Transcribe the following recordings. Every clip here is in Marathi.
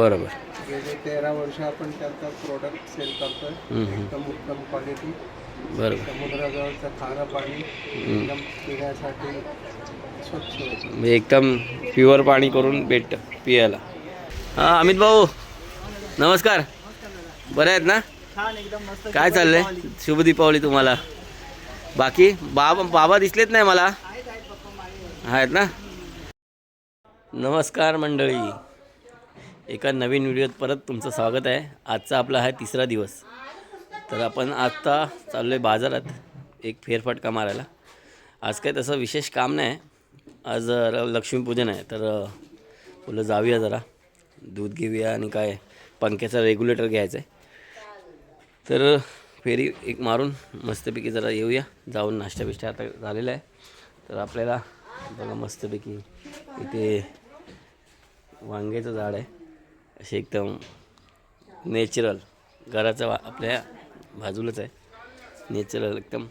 बरोबर. गेले तेरा वर्ष आपण त्यांचा प्रोडक्ट सेल करतोय हम्म, हम्म. एकदम उत्तम क्वालिटी बरोबर. समुद्राजवळचं खारं पाणी एकदम पिण्यासाठी स्वच्छ होतं. म्हणजे एकदम प्युअर पाणी करून भेटतं पियाला. हां अमित भाऊ नमस्कार. बरे आहेत ना? छान एकदम मस्त. काय चाललंय? शुभ दीपावली तुम्हाला. बाकी बाबा बाबा दिसलेत नाही मला? आहेत ना? नमस्कार मंडळी. एका नवीन व्हिडिओत परत तुमचं स्वागत आहे. आजचा आपला हा तिसरा दिवस. तर आपण आत्ता चाललो आहे बाजारात एक फेरफटका मारायला. आज काय तसं विशेष काम नाही. आज लक्ष्मीपूजन आहे. तर अ, जाऊया जरा. दूध घेऊया आणि काय पंख्याचा रेग्युलेटर घ्यायचा आहे. तर फेरी एक मारून मस्तपैकी जरा येऊया. जाऊन नाश्ता बिष्टा आता झालेला आहे. तर आपल्याला बघा मस्तपैकी इथे वांग्याचं झाड आहे. असे एकदम नॅचरल घराचं वा आपल्या बाजूलाच आहे. नॅचरल एकदम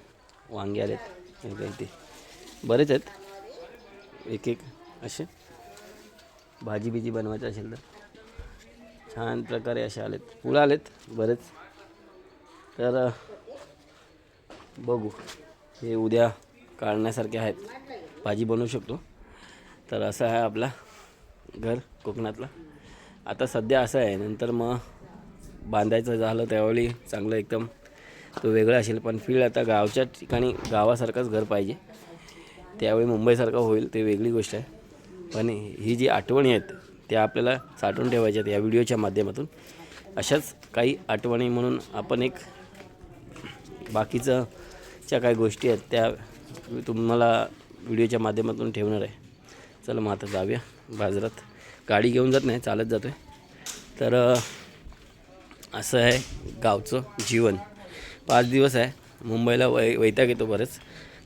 वांगे आलेत. एकदम ते. बरेच आहेत. एक एक असे. भाजी बिजी बनवायचं असेल तर. छान प्रकारे असे आलेत. फुलं आलेत बरेच. तर बघू. हे उद्या काढण्यासारखे आहेत. भाजी बनवू शकतो. तर असं आहे आपला घर कोकणातला. आता सध्या असं आहे नंतर मग बांधायचं झालं त्यावेळी चांगलं एकदम. तो वेगळा असेल पण फील्ड आता गावच्या ठिकाणी गावासारखंच घर पाहिजे. त्यावेळी मुंबईसारखं होईल ते वेगळी गोष्ट आहे. पण ही जी आठवणी आहेत त्या आपल्याला साठवून ठेवायच्या आहेत या व्हिडिओच्या माध्यमातून. अशाच काही आठवणी म्हणून आपण एक बाकीचं ज्या काही गोष्टी आहेत त्या तुम्हाला व्हिडिओच्या माध्यमातून ठेवणार आहे. चला मग आता जाऊया बाजारात. गाडी घेऊन जात नाही चालत जातो आहे तर असं आहे गावचं जीवन. पाच दिवस आहे. मुंबईला वै वैताग येतो बरेच.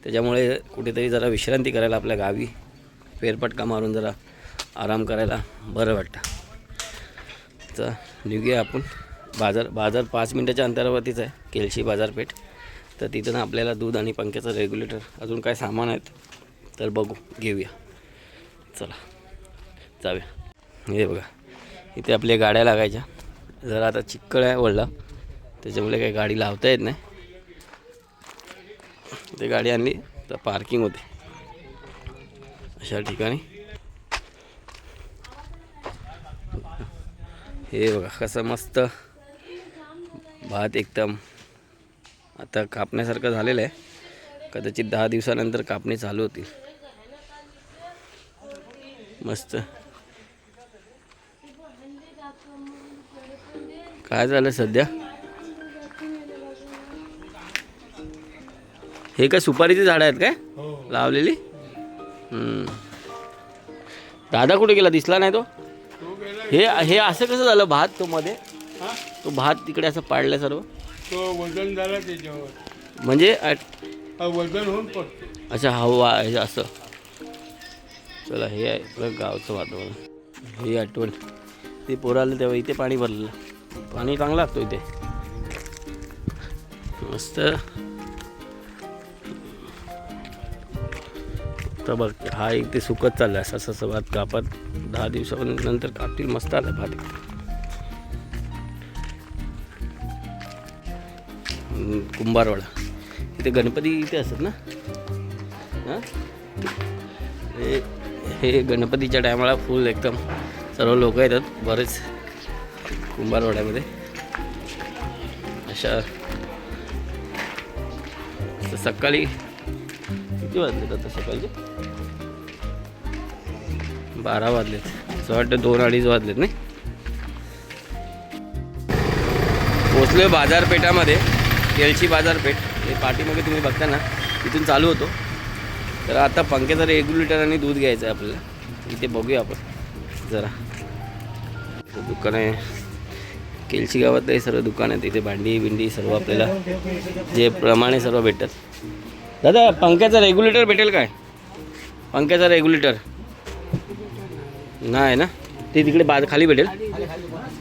त्याच्यामुळे कुठेतरी जरा विश्रांती करायला आपल्या गावी फेरपटका मारून जरा आराम करायला बरं वाटतं. तर निघूया आपण. बाजार बाजार पाच मिनटाच्या अंतरावरतीच आहे केळशी बाजारपेठ. तर तिथं आपल्याला दूध आणि पंख्याचं रेग्युलेटर अजून काय सामान आहेत तर बघू घेऊया. चला जाऊया. हे बघा. इथे आपल्या गाड्या लागायच्या. जरा आता चिक्कळ आहे वडला त्याच्यामुळे काही गाडी लावता येत नाही. ते गाडी आणली. तर पार्किंग होते. अशा ठिकाणी. हे बघा कसं मस्त. भात एकदम आता कापण्यासारखं झालेलं आहे. कदाचित दहा दिवसानंतर कापणी चालू होतील. मस्त. काय झालं सध्या? हे काय सुपारीची झाडं आहेत काय? लावलेली? हम्म. दादा कुठे गेला? दिसला नाही तो? हे हे असं कसं झालं भात तो मध्ये? तो भात तिकडे असं पाडलं सर्व? तो वजन झाला त्याच्यावर. म्हणजे हा वजन होऊन अच्छा हवा हे असं. चला हे आहे गावचं वातावरण. ही आठवण. ते पोरं आलं तेव्हा इथे पाणी भरलेलं. पाणी चांगलं लागतो इथे. मस्त. तर बघ हा एक ते सुकत चाललं आहे असं असं भात कापत. दहा दिवसानंतर कापतील मस्त आलं भात. कुंभारवाडा. इथे गणपती इथे असतात ना? हे? हे गणपतीच्या टायमाला फुल एकदम सर्व लोक येतात बरेच. कुंभारवाड्यामध्ये. अशा. सकाळी किती वाजलेत आता सकाळचे? बारा वाजलेत. असं वाटतं दोन अडीच वाजलेत नाही? पोचलोय बाजारपेठामध्ये केळची बाजारपेठ. हे पाठीमागे तुम्ही बघता ना तिथून चालू होतो. तर आता पंख्याचं रेग्युलेटर आणि दूध घ्यायचं आहे आपल्याला. इथे बघूया आपण जरा. दुकान आहे. केलशी गावात हे सर्व दुकान आहेत इथे भांडी बिंडी सर्व आपल्याला जे प्रमाणे सर्व भेटतात. दादा पंख्याचा रेग्युलेटर भेटेल काय? पंख्याचा रेग्युलेटर नाही ना? ते तिकडे बा खाली भेटेल.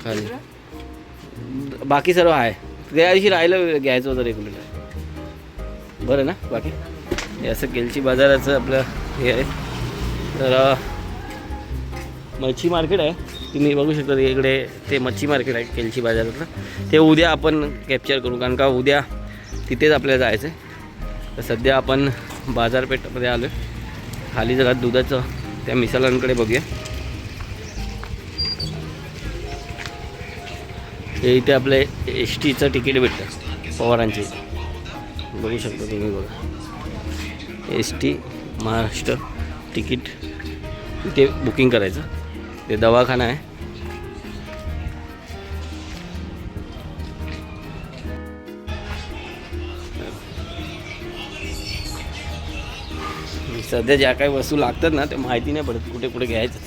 खाली. बाकी सर्व आहे. त्या दिवशी राहिलं घ्यायचं होतं रेग्युलेटर बरं ना बाकी? हे असं केलची बाजाराचं आपलं हे आहे. तर मच्छी मार्केट आहे. तुम्ही बघू शकता इकडे ते मच्छी मार्केट आहे केलची बाजारातलं. ते उद्या आपण कॅप्चर करू कारण का उद्या तिथेच आपल्याला जायचं आहे तर सध्या आपण बाजारपेठमध्ये आलो आहे खाली जगात दुधाचं त्या मिसालांकडे बघूया. हे इथे आपले एस टीचं तिकीट भेटतं पवारांचे. बघू शकता तुम्ही बघा. एस टी महाराष्ट्र तिकीट इथे बुकिंग करायचं. ते दवाखाना आहे सध्या ज्या काही वस्तू लागतात ना ते माहिती नाही पडत कुठे कुठे घ्यायचं.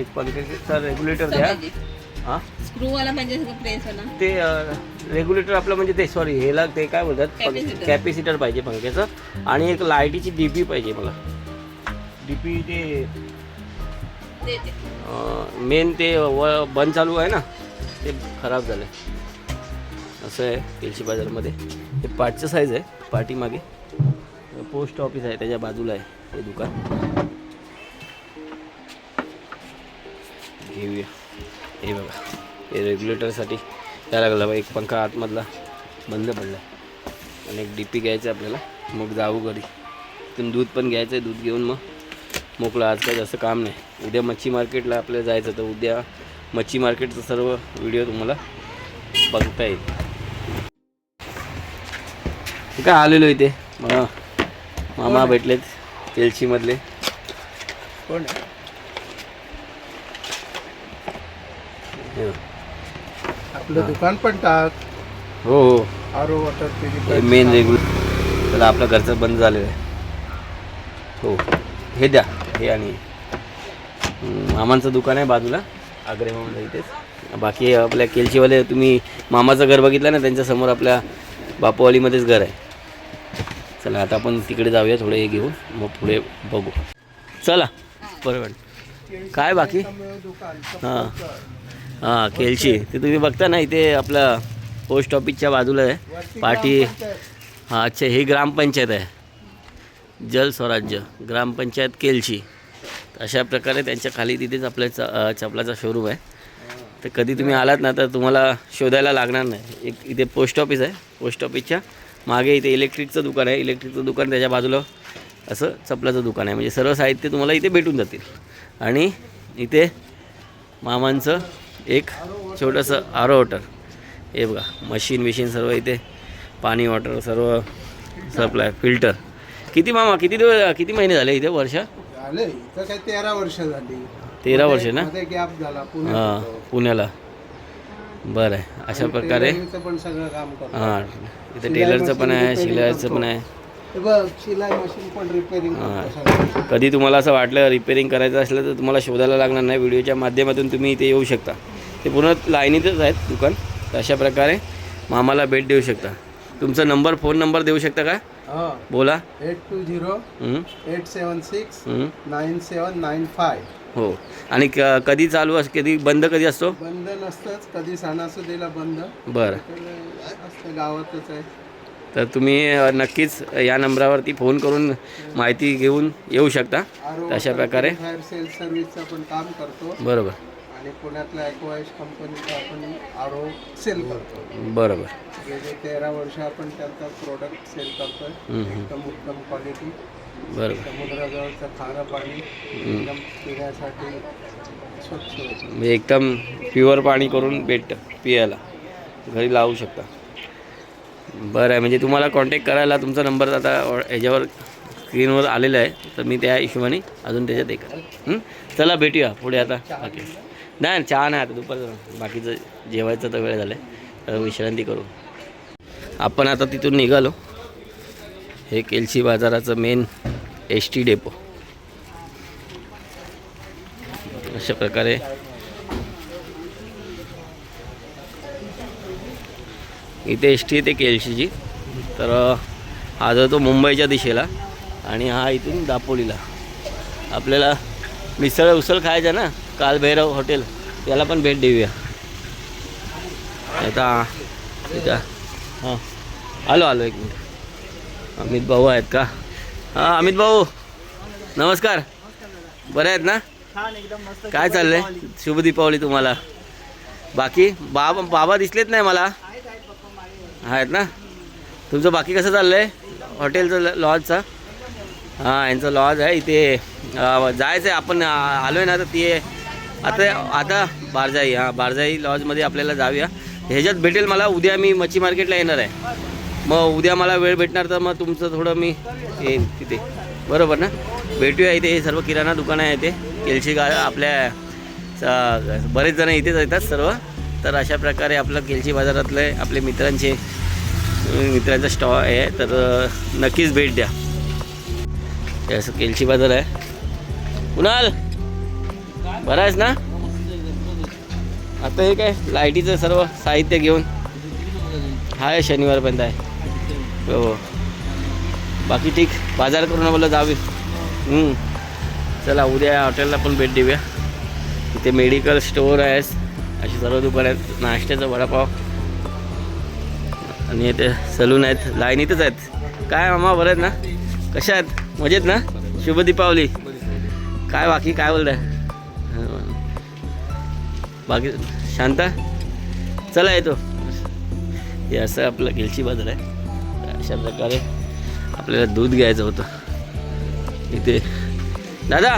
एक रेग्युलेटर द्या हां? स्क्रू वाला पाहिजे सगळं प्रेस वाला ते रेग्युलेटर आपलं म्हणजे ते सॉरी ह्याला ते काय बोलतात. कॅपॅसिटर पाहिजे पंख्याचं. आणि एक लाईटीची डीपी पाहिजे मला. डीपी ते मेन ते. व बंद चालू आहे ना? ते खराब झालं असं आहे केलशी बाजारमध्ये. हे पाठचं साईज आहे पाठीमागे पोस्ट ऑफिस आहे त्याच्या बाजूला आहे हे दुकान. घेऊया. हे बघा. हे रेग्युलेटरसाठी काय लागला बा एक पंखा आतमधला बंद पडला. आणि एक डी पी घ्यायचं आहे आपल्याला. मग जाऊ घरी. तिथून दूध पण घ्यायचं आहे दूध घेऊन मग मोकळं. आज काही जास्त काम नाही. उद्या मच्छी मार्केटला आपल्याला जायचं तर उद्या मच्छी मार्केटचं सर्व व्हिडिओ तुम्हाला बघता येईल. काय आलेलो इथे? मामा भेटलेत. केलशीमधले कोण आहे हे बघ. आपलं दुकान पण टाक. हो हो. आरो वॉटर हे मेन रेग्युलर त्याला आपलं घरचं बंद झालेलं आहे. हो. हे द्या. हे आणि हम्म, मामांचं दुकान आहे बाजूला. आग्रे म्हणून इथेच. बाकी आपल्या केलशीवाले तुम्ही मामाचं घर बघितलं ना त्यांच्यासमोर आपल्या बापूवालीमध्येच घर आहे. चला आता आपण तिकडे जाऊया थोडं हे घेऊन. मग पुढे बघू. चला बरोबर काय बाकी? दुकान हां. हां केलशी ते तुम्ही बघता ना इथे आपलं पोस्ट ऑफिसच्या बाजूला आहे. पाठी हां अच्छा ही ग्रामपंचायत आहे. जल स्वराज्य ग्रामपंचायत केलशी अशा प्रकारे त्यांच्या खाली तिथेच आपल्या च चपलाचा शोरूम आहे. तर कधी तुम्ही आलात ना तर तुम्हाला शोधायला लागणार नाही. एक इथे पोस्ट ऑफिस आहे. पोस्ट ऑफिसच्या मागे इथे इलेक्ट्रिकचं दुकान आहे. इलेक्ट्रिकचं दुकान त्याच्या बाजूला असं चपलाचं दुकान आहे. म्हणजे सर्व साहित्य तुम्हाला इथे भेटून जातील. आणि इथे मामांचं एक छोटंसं आरो वॉटर हे बघा मशीन बिशीन सर्व इथे पाणी वॉटर सर्व सप्लाय फिल्टर किती मामा किती दिवस किती महिने झाले इथे वर्ष? झाले इथं काय तेरा वर्ष झाली. तेरा वर्ष ना? मध्ये गॅप झाला पुण्यात हां होतो. पुण्याला. बरं आहे अशा प्रकारे टेलरिंगचं पण सगळं काम करतो. हां इथे टेलरचं पण आहे शिलाईचं पण आहे. हे बघ शिलाई मशीन पण रिपेअरिंग करतो सगळं. कधी तुम्हाला असं वाटलं रिपेअरिंग करायचं असलं तर तुम्हाला शोधायला लागणार नाही. व्हिडिओच्या माध्यमातून तुम्ही इथे येऊ शकता. ते पूर्ण लाईनीतच आहेत दुकान. तर अशा प्रकारे मामाला भेट देऊ शकता. तुमचा नंबर फोन नंबर देऊ शकता का? बोला. Eight two zero. Eight seven six. Nine seven nine five. हो. आणि कधी चालू अस कधी बंद कधी असतो? बंद नसतंच. कधी सणासुदीला बंद. बरं. असतं गावातच आहे. तर तुम्ही नक्कीच या नंबरावरती फोन करून माहिती घेऊन येऊ शकता. अशा प्रकारे फायर सेल सर्व्हिसचं पण काम करतो. बरोबर. आणि पुण्यातल्या ॲक्वाईज कंपनीचा आपण आरो सेल करतो. बरोबर. गेले तेरा वर्ष आपण त्यांचा प्रोडक्ट सेल करतोय. एकदम उत्तम क्वालिटी बरोबर. समुद्राजवळचं खारं पाणी एकदम पिण्यासाठी स्वच्छ होतं. म्हणजे एकदम प्युअर पाणी करून भेटतं पियाला. घरी लावू शकता. बरं आहे. म्हणजे तुम्हाला कॉन्टॅक्ट करायला तुमचा नंबर आता ह्याच्यावर स्क्रीनवर आलेला आहे. तर मी त्या हिशोबाने अजून त्याच्यात एक हं? चला भेटूया पुढे आता. बाकी नाही चहा नाही आता दुपारचं. बाकीचं जेवायचं तर वेळ झालं आहे तर विश्रांती करू. आपण आता तिथून निघालो. हे केलशी बाजाराचं मेन एस टी डेपो अशा प्रकारे इथे एस टी येते केलशीची तर हा जातो मुंबईच्या दिशेला आणि हा इथून दापोलीला. आपल्याला मिसळ उसळ खायचं ना? कालभैरव हॉटेल त्याला पण भेट देऊया. आता इथं. हां. आलो आलो एक मिनिट. अमित भाऊ आहेत का? हां अमित भाऊ. नमस्कार. बरे आहेत ना? काय चाललंय? शुभ दीपावली तुम्हाला. बाकी? बाबा बाबा दिसलेत नाही मला. आहेत ना? तुमचं बाकी कसं चाललंय? हॉटेलचं लॉजचा लॉजचं? हां यांचं लॉज आहे. इथे जायचं आहे आपण आलो आहे ना तर ती आता आता बारजाई हां बारजाई लॉजमध्ये आपल्याला जाऊया. ह्याच्यात भेटेल मला उद्या मी मच्छी मार्केटला येणार आहे. मग उद्या मला वेळ भेटणार तर मग तुमचं थोडं मी येईन तिथे. बरोबर ना? भेटूया इथे हे सर्व किराणा दुकानं आहे इथे. केलशी गा आपल्या बरेच जण इथेच येतात सर्व. तर अशा प्रकारे आपलं केलशी बाजारातले आपले मित्रांचे मित्रांचा स्टॉ आहे. तर नक्कीच भेट द्या. असं केलशी बाजार आहे. कुणाल? बरं आहेस ना? आता हे काय लाईटीचं सर्व साहित्य घेऊन हाय शनिवारपर्यंत आहे. हो. बाकी ठीक बाजार करून बोला जावे. चला उद्या हॉटेलला पण भेट देऊया. इथे मेडिकल स्टोअर आहेस. अशी सर्व दुकानं आहेत. नाश्त्याचा वडापाव. आणि इथे सलून आहेत. लाईनीतच आहेत. काय मामा बरं आहेत ना? कशा आहेत? मजेत ना? शुभ दीपावली. काय बाकी काय बोलताय? बाकी शांता? चला येतो. हे असं आपलं गेलची बाजार आहे. अशा प्रकारे आपल्याला दूध घ्यायचं होतं. इथे. दादा!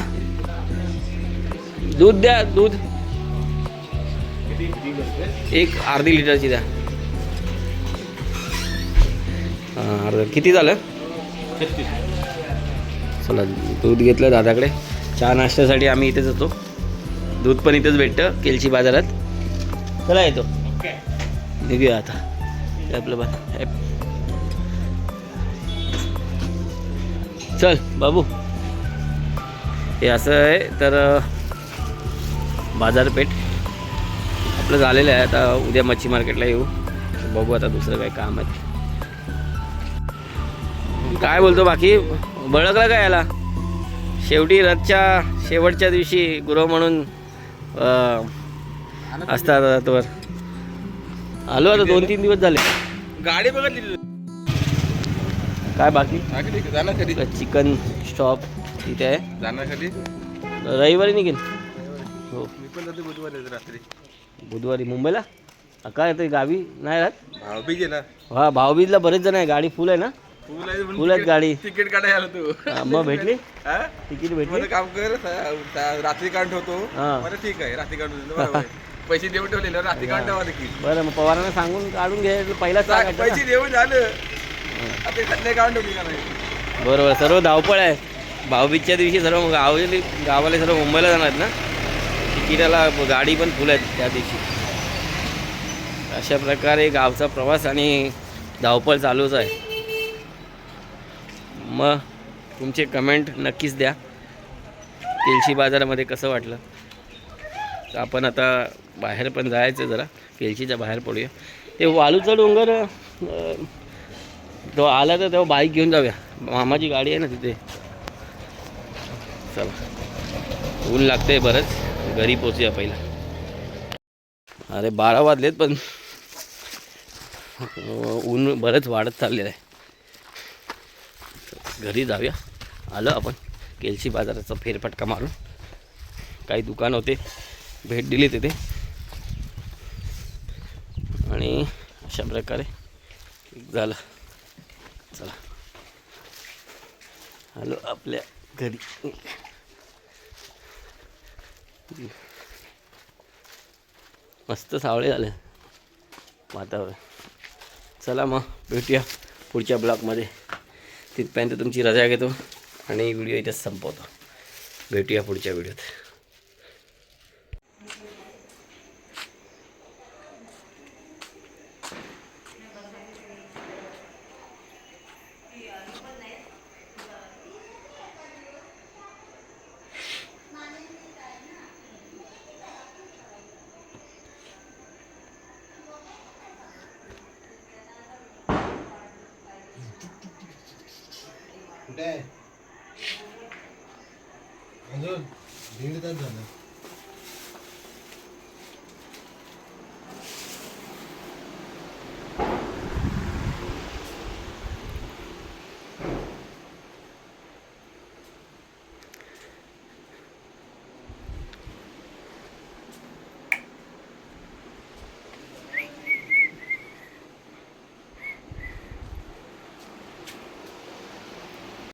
दूध द्या दूध. एक अर्धी लिटरची द्या. हां किती झालं? चला दूध घेतलं दादाकडे. चहा नाश्त्यासाठी आम्ही इथेच होतो दूध पण इथंच भेटतं केलची बाजारात. चला येतो. निघूया आता. आपलं बा चल बाबू. हे असं आहे तर बाजारपेठ. आपलं झालेलं आहे आता उद्या मच्छी मार्केटला येऊ. बघू आता दुसरं काय काम आहे. काय बोलतो बाकी? बळकला काय याला? शेवटी रथच्या शेवटच्या दिवशी गुरु म्हणून असतात रथवर आलो आता दोन तीन दिवस झाले. गाडी बघितली. काय बाकी? चिकन शॉप तिथे आहे. कधी रविवारी निघेल. हो. मी पण जाते बुधवारी रात्री. बुधवारी मुंबईला? काय ते गावी नाही राहत? भाऊ बी गेला हा भाऊबीजला बरेच जण आहे. गाडी फुल आहे ना? आहेत गाडी. तिकीट काढायला आलो तू. मग भेटली? तिकीट भेटली? काम कर रात्री काढून ठेवतो. बरं ठीक आहे रात्री काढून. पैसे देऊन ठेवलेलं रात्री काढून ठेवा तिकीट बरं मग पवारांना सांगून काढून सा- सांगायचं पैसे. देऊन झालं आता संध्याकाळी काढून ठेवली का नाही? बरोबर सर्व धावपळ आहे. भाऊबीजच्या दिवशी सर्व गावले गावाले सर्व मुंबईला जाणार ना? तिकिटाला गाडी पण फुल आहेत त्या दिवशी. अशा प्रकारे गावचा प्रवास आणि धावपळ चालूच आहे. मग तुमचे कमेंट नक्कीच द्या. केळशी बाजारामध्ये कसं वाटलं? तर आपण आता बाहेर पण जायचं जरा. केळशीच्या बाहेर पडूया. ते वालूचा डोंगर तो आला तर तेव्हा बाईक घेऊन जाऊया. मामाची गाडी आहे ना तिथे. चला. ऊन लागतंय बरंच. घरी पोचूया पहिला. अरे बारा वाजलेत पण ऊन बरंच वाढत चाललेलं आहे. घरी जाऊया. आलो आपण. केलशी बाजाराचा फेरफटका मारून. काही दुकान होते. भेट दिली तिथे. आणि अशा प्रकारे झालं. चला. आलो आपल्या घरी. मस्त सावळे झाले. वातावरण. चला मग भेटूया पुढच्या ब्लॉकमध्ये तिथपर्यंत तुमची रजा घेतो आणि व्हिडिओ इथेच संपवतो. भेटूया पुढच्या व्हिडिओत. कुठे आहे अजून दीड तास झालं